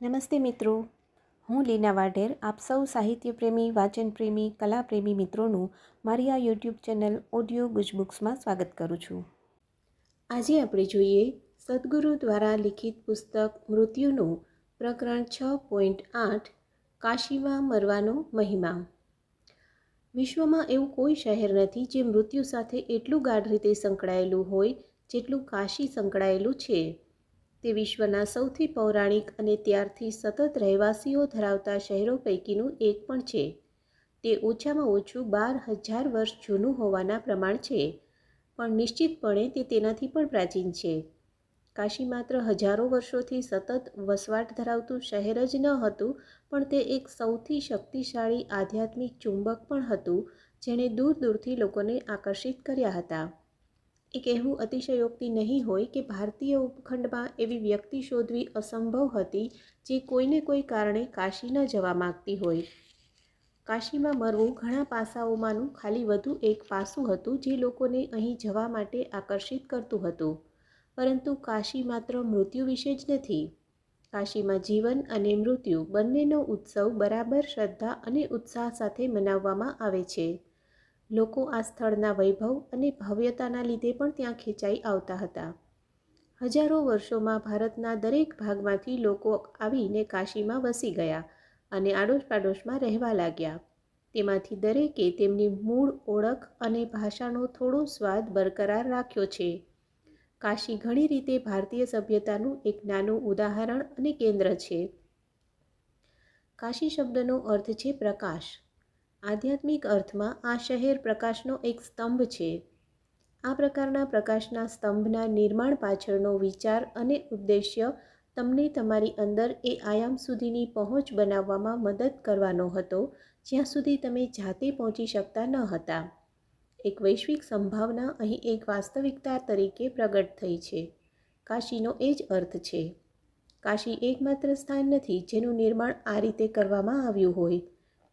નમસ્તે મિત્રો. હું લીના વાઢેર, આપ સૌ સાહિત્ય પ્રેમી વાચન પ્રેમી કલા પ્રેમી મિત્રોનું મારી આ યુટ્યુબ ચેનલ ઓડિયો ગુજબુક્સમાં સ્વાગત કરું છું. આજે આપણે જોઈએ સદગુરુ દ્વારા લિખિત પુસ્તક મૃત્યુનું પ્રકરણ છ પોઈન્ટ આઠ, કાશીમાં મરવાનો મહિમા. વિશ્વમાં એવું કોઈ શહેર નથી જે મૃત્યુ સાથે એટલું ગાઢ રીતે સંકળાયેલું હોય જેટલું કાશી સંકળાયેલું છે. તે વિશ્વના સૌથી પૌરાણિક અને ત્યારથી સતત રહેવાસીઓ ધરાવતા શહેરો પૈકીનું એક પણ છે. તે ઓછામાં ઓછું બાર હજાર વર્ષ જૂનું હોવાના પ્રમાણ છે, પણ નિશ્ચિતપણે તે તેનાથી પણ પ્રાચીન છે. કાશી માત્ર હજારો વર્ષોથી સતત વસવાટ ધરાવતું શહેર જ ન હતું, પણ તે એક સૌથી શક્તિશાળી આધ્યાત્મિક ચુંબક પણ હતું, જેણે દૂર દૂરથી લોકોને આકર્ષિત કર્યા હતા. એ કહેવું અતિશયોક્તિ નહીં હોય કે ભારતીય ઉપખંડમાં એવી વ્યક્તિ શોધવી અસંભવ હતી જે કોઈને કોઈ કારણે કાશી ન જવા માગતી હોય. કાશીમાં મરવું ઘણા પાસાઓમાંનું ખાલી વધુ એક પાસું હતું જે લોકોને અહીં જવા માટે આકર્ષિત કરતું હતું. પરંતુ કાશી માત્ર મૃત્યુ વિશે જ નથી. કાશીમાં જીવન અને મૃત્યુ બંનેનો ઉત્સવ બરાબર શ્રદ્ધા અને ઉત્સાહ સાથે મનાવવામાં આવે છે. લોકો આ સ્થળના વૈભવ અને ભવ્યતાના લીધે પણ ત્યાં ખેંચાઈ આવતા હતા. હજારો વર્ષોમાં ભારતના દરેક ભાગમાંથી લોકો આવીને કાશીમાં વસી ગયા અને આડોશ પાડોશમાં રહેવા લાગ્યા. તેમાંથી દરેકે તેમની મૂળ ઓળખ અને ભાષાનો થોડો સ્વાદ બરકરાર રાખ્યો છે. કાશી ઘણી રીતે ભારતીય સભ્યતાનું એક નાનું ઉદાહરણ અને કેન્દ્ર છે. કાશી શબ્દનો અર્થ છે પ્રકાશ. આધ્યાત્મિક અર્થમાં આ શહેર પ્રકાશનો એક સ્તંભ છે. આ પ્રકારના પ્રકાશના સ્તંભના નિર્માણ પાછળનો વિચાર અને ઉદ્દેશ્ય તમને તમારી અંદર એ આયામ સુધીની પહોંચ બનાવવામાં મદદ કરવાનો હતો, જ્યાં સુધી તમે જાતે પહોંચી શકતા ન હતા. એક વૈશ્વિક સંભાવના અહીં એક વાસ્તવિકતા તરીકે પ્રગટ થઈ છે. કાશીનો એ જ અર્થ છે. કાશી એકમાત્ર સ્થાન નથી જેનું નિર્માણ આ રીતે કરવામાં આવ્યું હોય.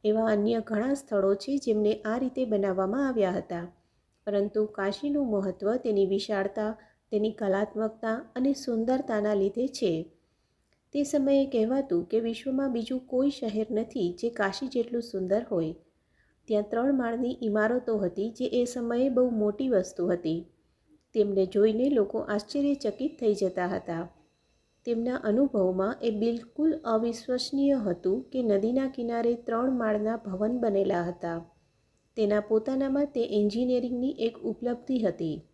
એવા અન્ય ઘણા સ્થળો છે જેમને આ રીતે બનાવવામાં આવ્યા હતા. પરંતુ કાશીનું મહત્ત્વ તેની વિશાળતા, તેની કલાત્મકતા અને સુંદરતાના લીધે છે. તે સમયે કહેવાતું કે વિશ્વમાં બીજું કોઈ શહેર નથી જે કાશી જેટલું સુંદર હોય. ત્યાં ત્રણ માળની ઇમારતો હતી જે એ સમયે બહુ મોટી વસ્તુ હતી. તેમને જોઈને લોકો આશ્ચર્યચકિત થઈ જતા હતા. તેમના અનુભવમાં એ બિલકુલ અવિશ્વસનીય હતું કે નદીના કિનારે ત્રણ માળના ભવન બનેલા હતા. તેના પોતાનામાં તે એન્જિનિયરિંગની એક ઉપલબ્ધિ હતી.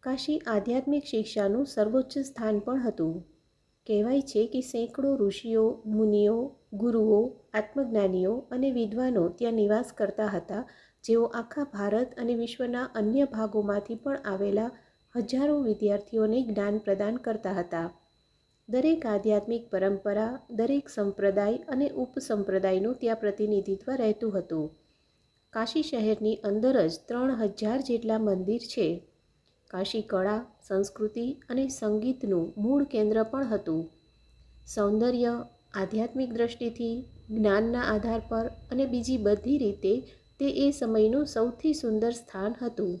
કાશી આધ્યાત્મિક શિક્ષાનું સર્વોચ્ચ સ્થાન પણ હતું. કહેવાય છે કે સેંકડો ઋષિઓ, મુનિઓ, ગુરુઓ, આત્મજ્ઞાનીઓ અને વિદ્વાનો ત્યાં નિવાસ કરતા હતા, જેઓ આખા ભારત અને વિશ્વના અન્ય ભાગોમાંથી પણ આવેલા હજારો વિદ્યાર્થીઓને જ્ઞાન પ્રદાન કરતા હતા. દરેક આધ્યાત્મિક પરંપરા, દરેક સંપ્રદાય અને ઉપસંપ્રદાયનું ત્યાં પ્રતિનિધિત્વ રહેતું હતું. કાશી શહેરની અંદર જ ત્રણ હજાર જેટલા મંદિર છે. કાશી કળા, સંસ્કૃતિ અને સંગીતનું મૂળ કેન્દ્ર પણ હતું. સૌંદર્ય, આધ્યાત્મિક દ્રષ્ટિથી, જ્ઞાનના આધાર પર અને બીજી બધી રીતે તે એ સમયનું સૌથી સુંદર સ્થાન હતું.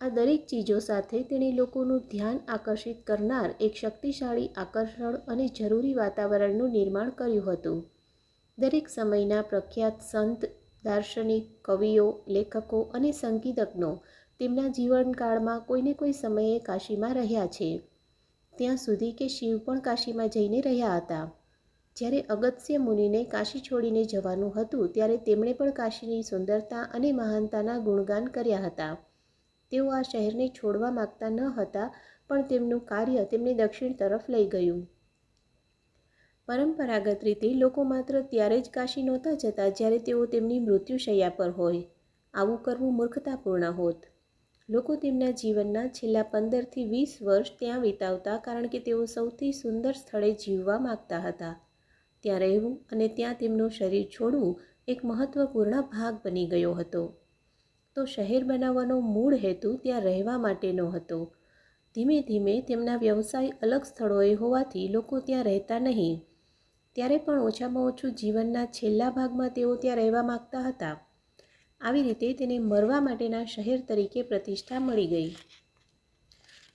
આ દરેક ચીજો સાથે તેણે લોકોનું ધ્યાન આકર્ષિત કરનાર એક શક્તિશાળી આકર્ષણ અને જરૂરી વાતાવરણનું નિર્માણ કર્યું હતું. દરેક સમયના પ્રખ્યાત સંત, દાર્શનિક, કવિઓ, લેખકો અને સંગીતજ્ઞો તેમના જીવનકાળમાં કોઈને કોઈ સમયે કાશીમાં રહ્યા છે. ત્યાં સુધી કે શિવ પણ કાશીમાં જઈને રહ્યા હતા. જ્યારે અગત્ય મુનિને કાશી છોડીને જવાનું હતું, ત્યારે તેમણે પણ કાશીની સુંદરતા અને મહાનતાના ગુણગાન કર્યા હતા. તેઓ આ શહેરને છોડવા માગતા ન હતા, પણ તેમનું કાર્ય તેમને દક્ષિણ તરફ લઈ ગયું. પરંપરાગત રીતે લોકો માત્ર ત્યારે જ કાશી નહોતા જતા જ્યારે તેઓ તેમની મૃત્યુશૈયા પર હોય. આવું કરવું મૂર્ખતાપૂર્ણ હોત. લોકો તેમના જીવનના છેલ્લા પંદરથી વીસ વર્ષ ત્યાં વિતાવતા કારણ કે તેઓ સૌથી સુંદર સ્થળે જીવવા માગતા હતા. ત્યાં રહેવું અને ત્યાં તેમનું શરીર છોડવું એક મહત્ત્વપૂર્ણ ભાગ બની ગયો હતો. તો શહેર બનાવવાનો મૂળ હેતુ ત્યાં રહેવા માટેનો હતો. ધીમે ધીમે તેમના વ્યવસાય અલગ સ્થળોએ હોવાથી લોકો ત્યાં રહેતા નહીં. ત્યારે પણ ઓછામાં ઓછું જીવનના છેલ્લા ભાગમાં તેઓ ત્યાં રહેવા માગતા હતા. આવી રીતે તેને મરવા માટેના શહેર તરીકે પ્રતિષ્ઠા મળી ગઈ.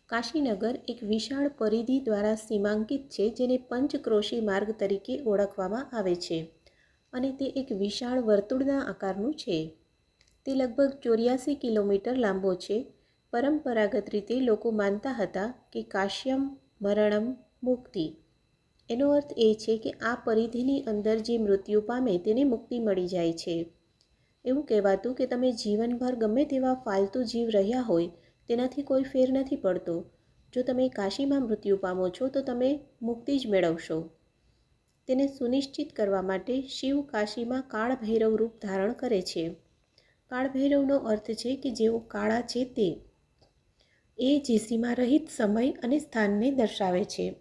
કાશીનગર એક વિશાળ પરિધિ દ્વારા સીમાંકિત છે, જેને પંચક્રોશી માર્ગ તરીકે ઓળખવામાં આવે છે અને તે એક વિશાળ વર્તુળના આકારનું છે. તે લગભગ ચોર્યાસી કિલોમીટર લાંબો છે. પરંપરાગત રીતે લોકો માનતા હતા કે કાશ્યમ મરણમ મુક્તિ. એનો અર્થ એ છે કે આ પરિધિની અંદર જે મૃત્યુ પામે તેને મુક્તિ મળી જાય છે. એવું કહેવાતું કે તમે જીવનભર ગમે તેવા ફાલતુ જીવ રહ્યા હોય, તેનાથી કોઈ ફેર નથી પડતો. જો તમે કાશીમાં મૃત્યુ પામો છો, તો તમે મુક્તિ જ મેળવશો. તેને સુનિશ્ચિત કરવા માટે શિવ કાશીમાં કાળભૈરવ રૂપ ધારણ કરે છે. કાળભૈરવનો અર્થ છે કે જેઓ કાળા છે તે એ જીસીમાં રહિત સમય અને સ્થાનને દર્શાવે છે.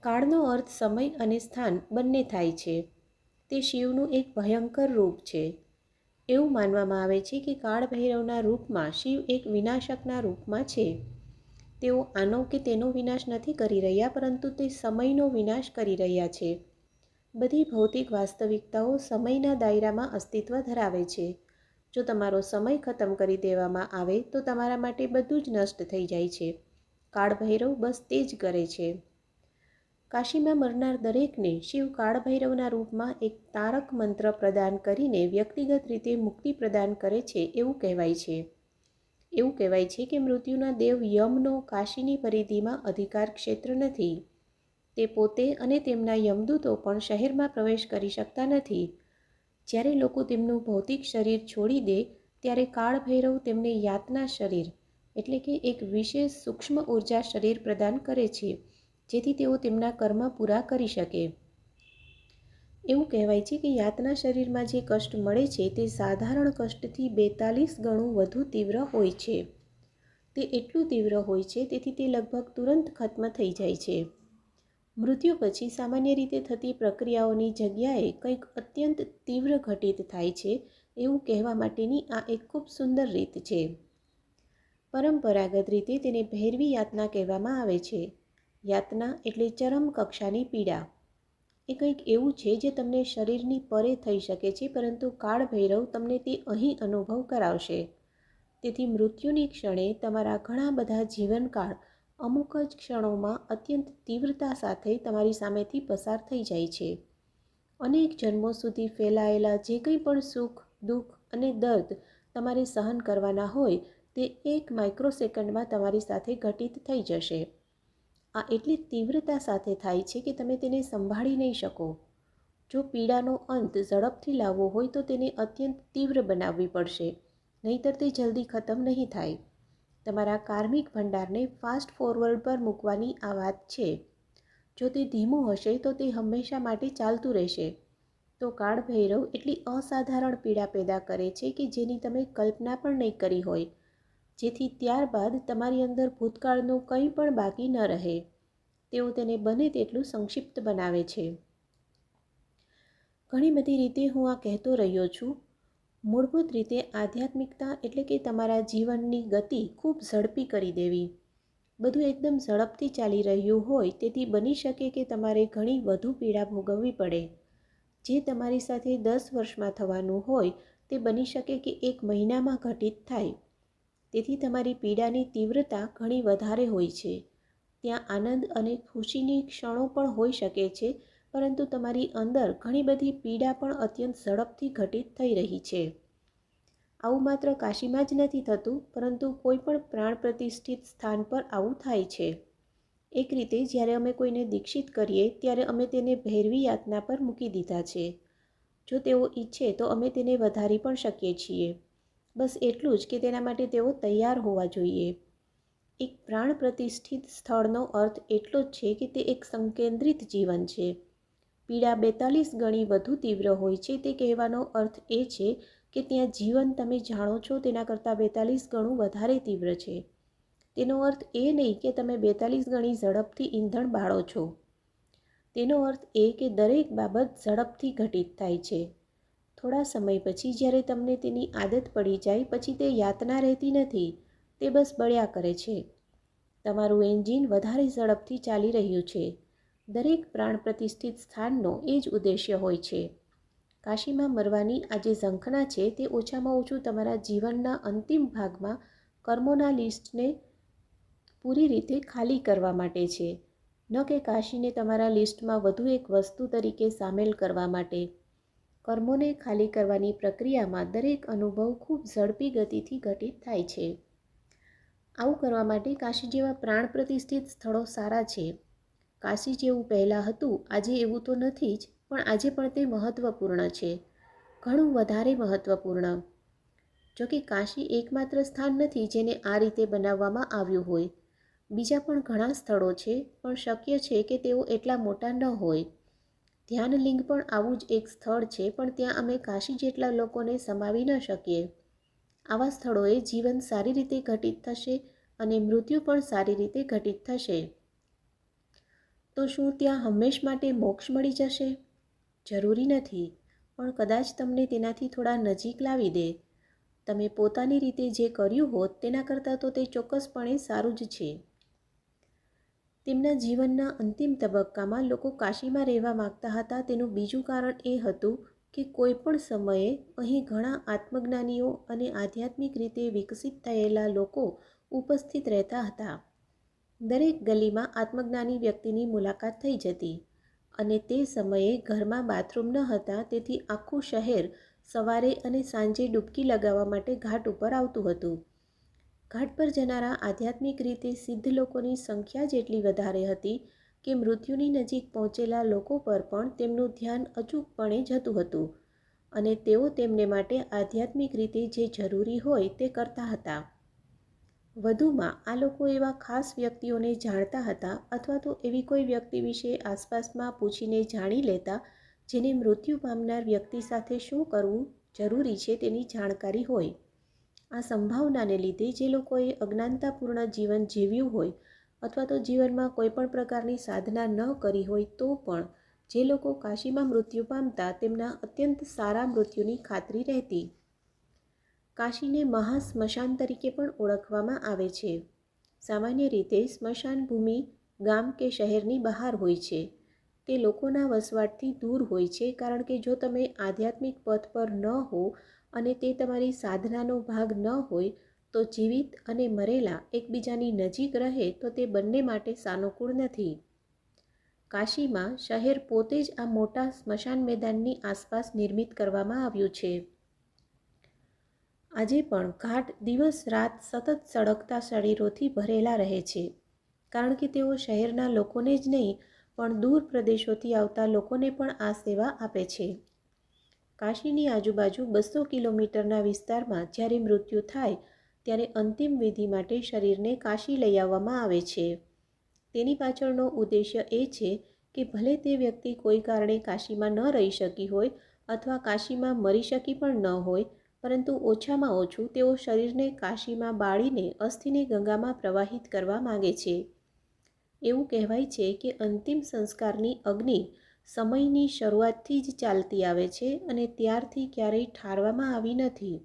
કાળનો અર્થ સમય અને સ્થાન બંને થાય છે. તે શિવનું એક ભયંકર રૂપ છે. એવું માનવામાં આવે છે કે કાળભૈરવના રૂપમાં શિવ એક વિનાશકના રૂપમાં છે. તેઓ આનો કે તેનો વિનાશ નથી કરી રહ્યા પરંતુ તે સમયનો વિનાશ કરી રહ્યા છે. બધી ભૌતિક વાસ્તવિકતાઓ સમયના દાયરામાં અસ્તિત્વ ધરાવે છે. જો તમારો સમય ખતમ કરી દેવામાં આવે તો તમારા માટે બધું જ નષ્ટ થઈ જાય છે. કાળભૈરવ બસ તે જ કરે છે. કાશીમાં મરનાર દરેકને શિવ કાળભૈરવના રૂપમાં એક તારક મંત્ર પ્રદાન કરીને વ્યક્તિગત રીતે મુક્તિ પ્રદાન કરે છે એવું કહેવાય છે. એવું કહેવાય છે કે મૃત્યુના દેવ યમનો કાશીની પરિધિમાં અધિકાર ક્ષેત્ર નથી. તે પોતે અને તેમના યમદૂતો પણ શહેરમાં પ્રવેશ કરી શકતા નથી. જ્યારે લોકો તેમનું ભૌતિક શરીર છોડી દે, ત્યારે કાળભૈરવ તેમને યાતના શરીર, એટલે કે એક વિશેષ સૂક્ષ્મ ઊર્જા શરીર પ્રદાન કરે છે, જેથી તેઓ તેમના કર્મ પૂરા કરી શકે. એવું કહેવાય છે કે યાતના શરીરમાં જે કષ્ટ મળે છે, તે સાધારણ કષ્ટથી બેતાલીસ ગણું વધુ તીવ્ર હોય છે. તે એટલું તીવ્ર હોય છે, તેથી તે લગભગ તુરંત ખત્મ થઈ જાય છે. મૃત્યુ પછી સામાન્ય રીતે થતી પ્રક્રિયાઓની જગ્યાએ કંઈક અત્યંત તીવ્ર ઘટિત થાય છે એવું કહેવા માટેની આ એક ખૂબ સુંદર રીત છે. પરંપરાગત રીતે તેને ભૈરવી યાતના કહેવામાં આવે છે. યાતના એટલે ચરમ કક્ષાની પીડા. એ કંઈક એવું છે જે તમને શરીરની પરે થઈ શકે છે, પરંતુ કાળભૈરવ તમને તે અહીં અનુભવ કરાવશે. તેથી મૃત્યુની ક્ષણે તમારા ઘણા બધા જીવનકાળ અમુક જ ક્ષણોમાં અત્યંત તીવ્રતા સાથે તમારી સામેથી પસાર થઈ જાય છે. અનેક જન્મો સુધી ફેલાયેલા જે કંઈ પણ સુખ, દુઃખ અને દર્દ તમારે સહન કરવાના હોય, તે એક માઇક્રોસેકન્ડમાં તમારી સાથે ઘટિત થઈ જશે. આ એટલી તીવ્રતા સાથે થાય છે કે તમે તેને સંભાળી નહીં શકો. જો પીડાનો અંત ઝડપથી લાવવો હોય તો તેને અત્યંત તીવ્ર બનાવવી પડશે, નહીંતર તે જલ્દી ખતમ નહીં થાય. તમારા કાર્મિક ભંડારને ફાસ્ટ ફોરવર્ડ પર મૂકવાની આ વાત છે. જો તે ધીમું હશે તો તે હંમેશા માટે ચાલતું રહેશે. તો કાળભૈરવ એટલી અસાધારણ પીડા પેદા કરે છે કે જેની તમે કલ્પના પણ નહીં કરી હોય. જેથી ત્યારબાદ તમારી અંદર ભૂતકાળનું કંઈ પણ બાકી ન રહે. તેઓ તેને બને તેટલું સંક્ષિપ્ત બનાવે છે. ઘણી બધી રીતે હું આ કહેતો રહ્યો છું. મૂળભૂત રીતે આધ્યાત્મિકતા એટલે કે તમારા જીવનની ગતિ ખૂબ ઝડપી કરી દેવી. બધું એકદમ ઝડપથી ચાલી રહ્યું હોય તેથી બની શકે કે તમારે ઘણી વધુ પીડા ભોગવવી પડે. જે તમારી સાથે દસ વર્ષમાં થવાનું હોય તે બની શકે કે એક મહિનામાં ઘટિત થાય. તેથી તમારી પીડાની તીવ્રતા ઘણી વધારે હોય છે. ત્યાં આનંદ અને ખુશીની ક્ષણો પણ હોઈ શકે છે પરંતુ તમારી અંદર ઘણી બધી પીડા પણ અત્યંત ઝડપથી ઘટિત થઈ રહી છે. આવું માત્ર કાશીમાં જ નથી થતું, પરંતુ કોઈ પણ પ્રાણ પ્રતિષ્ઠિત સ્થાન પર આવું થાય છે. એક રીતે જ્યારે અમે કોઈને દીક્ષિત કરીએ, ત્યારે અમે તેને ભૈરવી યાતના પર મૂકી દીધા છે. જો તેઓ ઈચ્છે, તો અમે તેને વધારી પણ શકીએ છીએ. બસ એટલું જ કે તેના માટે તેઓ તૈયાર હોવા જોઈએ. એક પ્રાણ પ્રતિષ્ઠિત સ્થળનો અર્થ એટલો જ છે કે તે એક સંકેન્દ્રિત જીવન છે. પીડા બેતાલીસ ગણી વધુ તીવ્ર હોય છે. તે કહેવાનો અર્થ એ છે કે ત્યાં જીવન તમે જાણો છો તેના કરતાં બેતાલીસ ગણું વધારે તીવ્ર છે. તેનો અર્થ એ નહીં કે તમે બેતાલીસ ગણી ઝડપથી ઈંધણ બાળો છો. તેનો અર્થ એ કે દરેક બાબત ઝડપથી ઘટિત થાય છે. થોડા સમય પછી જ્યારે તમને તેની આદત પડી જાય, પછી તે યાતના રહેતી નથી, તે બસ બળ્યા કરે છે. તમારું એન્જિન વધારે ઝડપથી ચાલી રહ્યું છે. દરેક પ્રાણ પ્રતિષ્ઠિત સ્થાનનો એ જ ઉદ્દેશ્ય હોય છે. કાશીમાં મરવાની આ જે ઝંખના છે તે ઓછામાં ઓછું તમારા જીવનના અંતિમ ભાગમાં કર્મોના લિસ્ટને પૂરી રીતે ખાલી કરવા માટે છે. ન કે કાશીને તમારા લિસ્ટમાં વધુ એક વસ્તુ તરીકે સામેલ કરવા માટે. કર્મોને ખાલી કરવાની પ્રક્રિયામાં દરેક અનુભવ ખૂબ ઝડપી ગતિથી ઘટિત થાય છે. આવું કરવા માટે કાશી જેવા પ્રાણ પ્રતિષ્ઠિત સ્થળો સારા છે. કાશી જેવું પહેલાં હતું, આજે એવું તો નથી જ, પણ આજે પણ તે મહત્ત્વપૂર્ણ છે. ઘણું વધારે મહત્ત્વપૂર્ણ જો કે કાશી એકમાત્ર સ્થાન નથી જેને આ રીતે બનાવવામાં આવ્યું હોય. બીજા પણ ઘણા સ્થળો છે, પણ શક્ય છે કે તેઓ એટલા મોટા ન હોય. ધ્યાનલિંગ પણ આવું જ એક સ્થળ છે, પણ ત્યાં અમે કાશી જેટલા લોકોને સમાવી ન શકીએ. આવા સ્થળોએ જીવન સારી રીતે ઘટિત થશે અને મૃત્યુ પણ સારી રીતે ઘટિત થશે. તો શું ત્યાં હંમેશ માટે મોક્ષ મળી જશે? જરૂરી નથી, પણ કદાચ તમને તેનાથી થોડા નજીક લાવી દે. તમે પોતાની રીતે જે કર્યું હોત તેના કરતાં તો તે ચોક્કસપણે સારું જ છે. તેમના જીવનના અંતિમ તબક્કામાં લોકો કાશીમાં રહેવા માગતા હતા. તેનું બીજું કારણ એ હતું કે કોઈ પણ સમયે અહીં ઘણા આત્મજ્ઞાનીઓ અને આધ્યાત્મિક રીતે વિકસિત થયેલા લોકો ઉપસ્થિત રહેતા હતા. દરેક ગલીમાં આત્મજ્ઞાની વ્યક્તિની મુલાકાત થઈ જતી અને તે સમયે ઘરમાં બાથરૂમ ન હતા તેથી આખું શહેર સવારે અને સાંજે ડૂબકી લગાવવા માટે ઘાટ ઉપર આવતું હતું. ઘાટ પર જનારા આધ્યાત્મિક રીતે સિદ્ધ લોકોની સંખ્યા જેટલી વધારે હતી કે મૃત્યુની નજીક પહોંચેલા લોકો પર પણ તેમનું ધ્યાન અચૂકપણે જતું હતું અને તેઓ તેમને માટે આધ્યાત્મિક રીતે જે જરૂરી હોય તે કરતા હતા. વધુમાં, આ લોકો એવા ખાસ વ્યક્તિઓને જાણતા હતા અથવા તો એવી કોઈ વ્યક્તિ વિશે આસપાસમાં પૂછીને જાણી લેતા જેને મૃત્યુ પામનાર વ્યક્તિ સાથે શું કરવું જરૂરી છે તેની જાણકારી હોય. આ સંભાવનાને લીધે જે લોકોએ અજ્ઞાનતાપૂર્ણ જીવન જીવ્યું હોય અથવા તો જીવનમાં કોઈ પણ પ્રકારની સાધના ન કરી હોય તો પણ જે લોકો કાશીમાં મૃત્યુ પામતા તેમના અત્યંત સારા મૃત્યુની ખાતરી રહેતી. કાશીને મહા સ્મશાન તરીકે પણ ઓળખવામાં આવે છે. સામાન્ય રીતે સ્મશાન ભૂમિ ગામ કે શહેરની બહાર હોય છે. તે લોકોના વસવાટથી દૂર હોય છે કારણ કે જો તમે આધ્યાત્મિક પથ પર ન હો અને તે તમારી સાધનાનો ભાગ ન હોય તો જીવિત અને મરેલા એકબીજાની નજીક રહે તો તે બંને માટે સાનુકૂળ નથી. કાશીમાં શહેર પોતે જ આ મોટા સ્મશાન મેદાનની આસપાસ નિર્મિત કરવામાં આવ્યું છે. આજે પણ ઘાટ દિવસ રાત સતત સળગતા શરીરોથી ભરેલા રહે છે. કારણ કે તેઓ શહેરના લોકોને જ નહીં, પણ દૂર પ્રદેશોથી આવતા લોકોને પણ આ સેવા આપે છે. કાશીની આજુબાજુ બસો કિલોમીટરના વિસ્તારમાં જ્યારે મૃત્યુ થાય, ત્યારે અંતિમ વિધિ માટે શરીરને કાશી લઈ આવવામાં આવે છે. તેની પાછળનો ઉદ્દેશ્ય એ છે કે ભલે તે વ્યક્તિ કોઈ કારણે કાશીમાં ન રહી શકી હોય અથવા કાશીમાં મરી શકી પણ ન હોય પરંતુ ઓછામાં ઓછું તેઓ શરીરને કાશીમાં બાળીને અસ્થિને ગંગામાં પ્રવાહિત કરવા માગે છે. એવું કહેવાય છે કે અંતિમ સંસ્કારની અગ્નિ સમયની શરૂઆતથી જ ચાલતી આવે છે અને ત્યારથી ક્યારેય ઠારવામાં આવી નથી.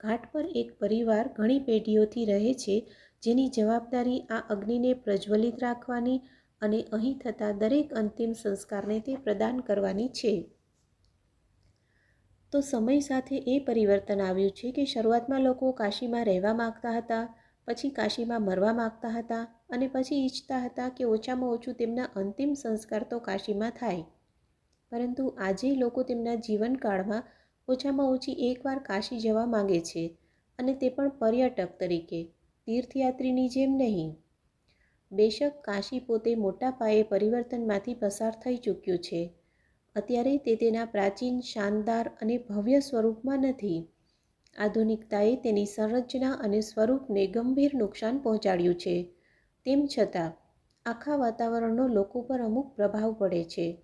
ઘાટ પર એક પરિવાર ઘણી પેઢીઓથી રહે છે જેની જવાબદારી આ અગ્નિને પ્રજ્વલિત રાખવાની અને અહીં થતા દરેક અંતિમ સંસ્કારને તે પ્રદાન કરવાની છે. તો સમય સાથે એ પરિવર્તન આવ્યું છે કે શરૂઆતમાં લોકો કાશીમાં રહેવા માગતા હતા, પછી કાશીમાં મરવા માગતા હતા અને પછી ઈચ્છતા હતા કે ઓછામાં ઓછું તેમના અંતિમ સંસ્કાર તો કાશીમાં થાય. પરંતુ આજે લોકો તેમના જીવનકાળમાં ઓછામાં ઓછી એકવાર કાશી જવા માગે છે અને તે પણ પર્યટક તરીકે, તીર્થયાત્રીની જેમ નહીં. બેશક કાશી પોતે મોટા પાયે પરિવર્તનમાંથી પસાર થઈ ચૂક્યું છે. અત્યારે તે તેના પ્રાચીન, શાનદાર અને ભવ્ય સ્વરૂપમાં નથી. આધુનિકતાએ તેની સંરચના અને સ્વરૂપને ગંભીર નુકસાન પહોંચાડ્યું છે. તેમ છતાં, આખા વાતાવરણનો લોકો પર અમુક પ્રભાવ પડે છે.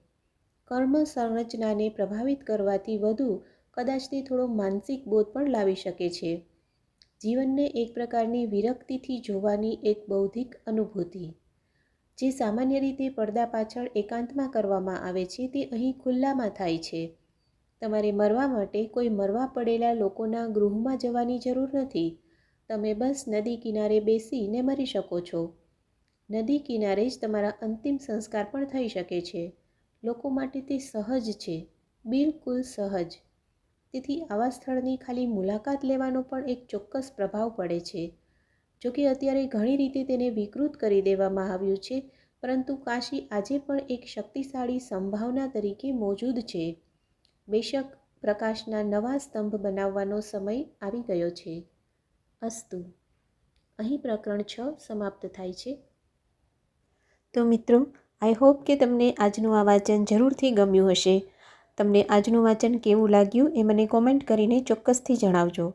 કર્મ સંરચનાને પ્રભાવિત કરવાથી વધુ કદાચ તે થોડો માનસિક બોધ પણ લાવી શકે છે. જીવનને એક પ્રકારની વિરક્તિથી જોવાની એક બૌદ્ધિક અનુભૂતિ. જે સામાન્ય રીતે પડદા પાછળ એકાંતમાં કરવામાં આવે છે, તે અહીં ખુલ્લામાં થાય છે. તમારે મરવા માટે કોઈ મરવા પડેલા લોકોના ગૃહમાં જવાની જરૂર નથી. તમે બસ નદી કિનારે બેસીને મરી શકો છો. નદી કિનારે જ તમારા અંતિમ સંસ્કાર પણ થઈ શકે છે. લોકો માટે તે સહજ છે. બિલકુલ સહજ. તેથી આવા સ્થળની ખાલી મુલાકાત લેવાનો પણ એક ચોક્કસ પ્રભાવ પડે છે. જો કે અત્યારે ઘણી રીતે તેને વિકૃત કરી દેવામાં આવ્યું છે, પરંતુ કાશી આજે પણ એક શક્તિશાળી સંભાવના તરીકે મોજૂદ છે. બેશક પ્રકાશના નવા સ્તંભ બનાવવાનો સમય આવી ગયો છે. અસ્તુ. અહીં પ્રકરણ છ સમાપ્ત થાય છે. તો મિત્રો, આઈ હોપ કે તમને આજનું આ વાંચન જરૂરથી ગમ્યું હશે. તમને આજનું વાંચન કેવું લાગ્યું એ મને કોમેન્ટ કરીને ચોક્કસથી જણાવજો.